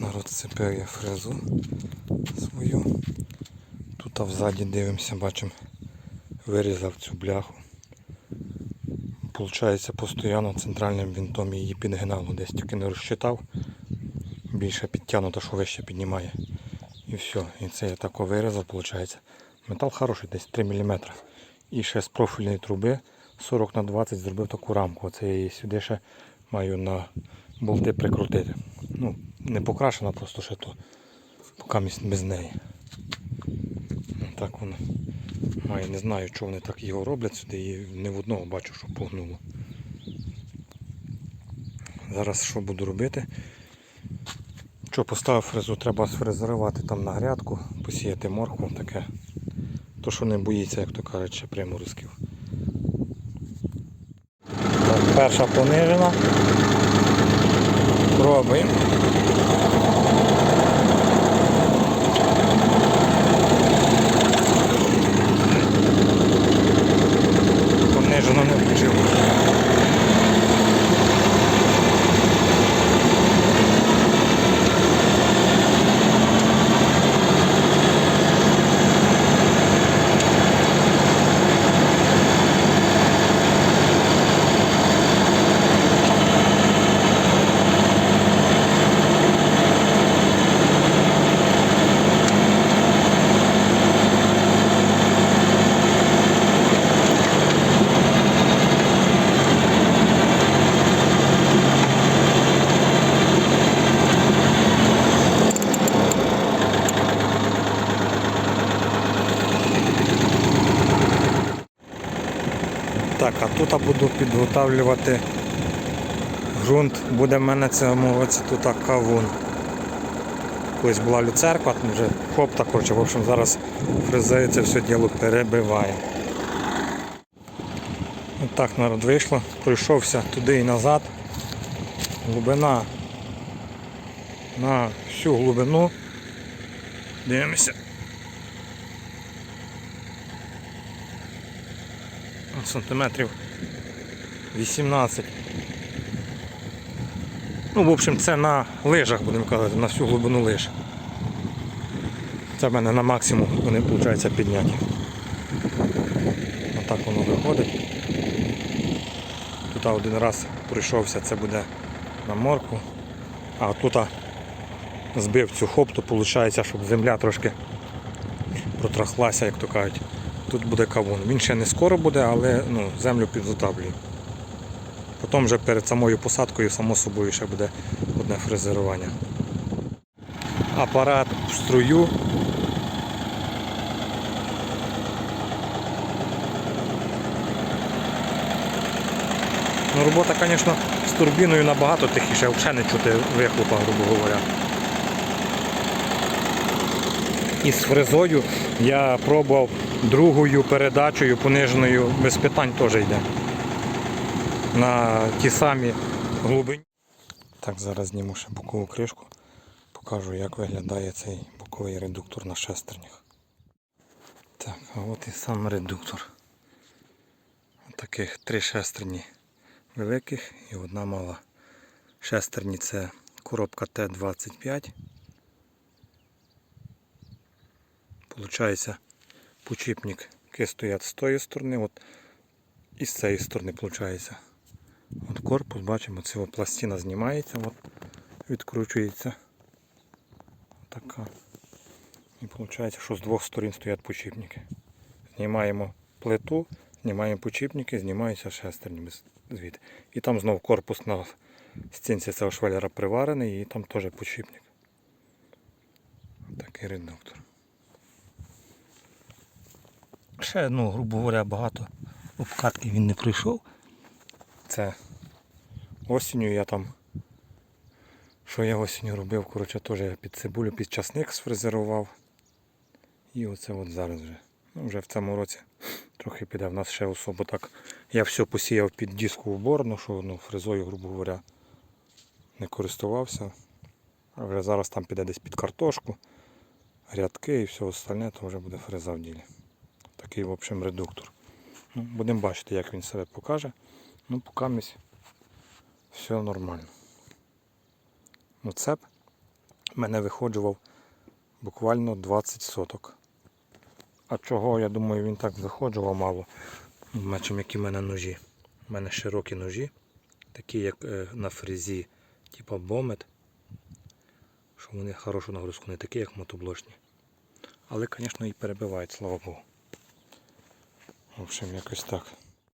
народ цепив я фрезу свою. Тут а взаді дивимося, бачимо, вирізав цю бляху. Получається постійно центральним винтом її підгинало. Десь тільки не розчитав. Більше підтягнуто, що вище піднімає. І все. І це я тако вирізав, виходить. Метал хороший, десь 3 мм. І ще з профільної труби 40 на 20 зробив таку рамку. Оце я її сюди ще маю на болти прикрутити. Ну, не покрашена, просто ще то поки без неї. Так воно має, не знаю, чого вони так його роблять сюди, і не в одного бачу, що погнуло. Зараз що буду робити? Що поставив фрезу, треба сфрезерувати там на грядку, посіяти моркву таке. То що не боїться, як то кажуть, ще приморозків. Перша понижена. Пробуємо. Так, а тут я буду підготавлювати ґрунт. Буде в мене цьому році тут кавун. Колись була люцерка, там вже хоп так коротше, в общем, зараз фрезею це все діло перебиває. Отак народ вийшло, пройшовся туди і назад. Глибина на всю глибину. Дивимося. Сантиметрів 18. Ну, в общем, це на лижах, будемо казати, на всю глибину лиж. Це в мене на максимум вони, виходить, підняті. Отак воно виходить. Тут один раз пройшовся, це буде на морку, а тут збив цю хопту, виходить, щоб земля трошки протрахлася, як то кажуть. Тут буде кавун. Він ще не скоро буде, але ну, землю підготавлює. Потім вже перед самою посадкою, само собою, ще буде одне фрезерування. Апарат в струю. Ну, Робота, звісно, з турбіною набагато тихіше, взагалі не чути вихлопа, грубо говоря. І з фрезою я пробував другою передачею пониженою без питань теж йде. На ті самі глибині. Так, зараз зніму ще бокову кришку. Покажу, як виглядає цей боковий редуктор на шестернях. Так, а от і сам редуктор. Таких три шестерні великих і одна мала. Шестерні це коробка Т-25. Получається Почіпники стоять з тої сторони, от і з цієї сторони виходить. От корпус, бачимо, ця пластина знімається, от, відкручується. Така. І виходить, що з двох сторін стоять почіпники. Знімаємо плиту, знімаємо почіпники, знімаються шестерні звідти. І там знов корпус на стінці цього швеллера приварений і там теж почіпник. Такий редуктор. Ще, ну, грубо говоря, багато обкатки він не пройшов. Це осінню я там, що я осінню робив, коротше, теж під цибулю, під часник сфрезерував. І оце от зараз вже. Ну, вже в цьому році трохи піде. В нас ще особо так. Я все посіяв під диску в борну, що ну, фрезою, грубо говоря, не користувався. А вже зараз там піде десь під картошку, рядки і все остальне, то вже буде фреза в ділі. Такий, в общем, редуктор. Ну, Будемо бачити, як він себе покаже. Ну, поки місь все нормально. Ну, цеп мене виходжував буквально 20 соток. А чого, я думаю, він так виходжував мало. Бачимо, які в мене ножі. У мене широкі ножі, такі як е, на фрезі, типу бомет. Що вони хорошу нагрузку, не такі, як мотоблочні. Але, звісно, і перебивають, слава Богу. В общем, якось так.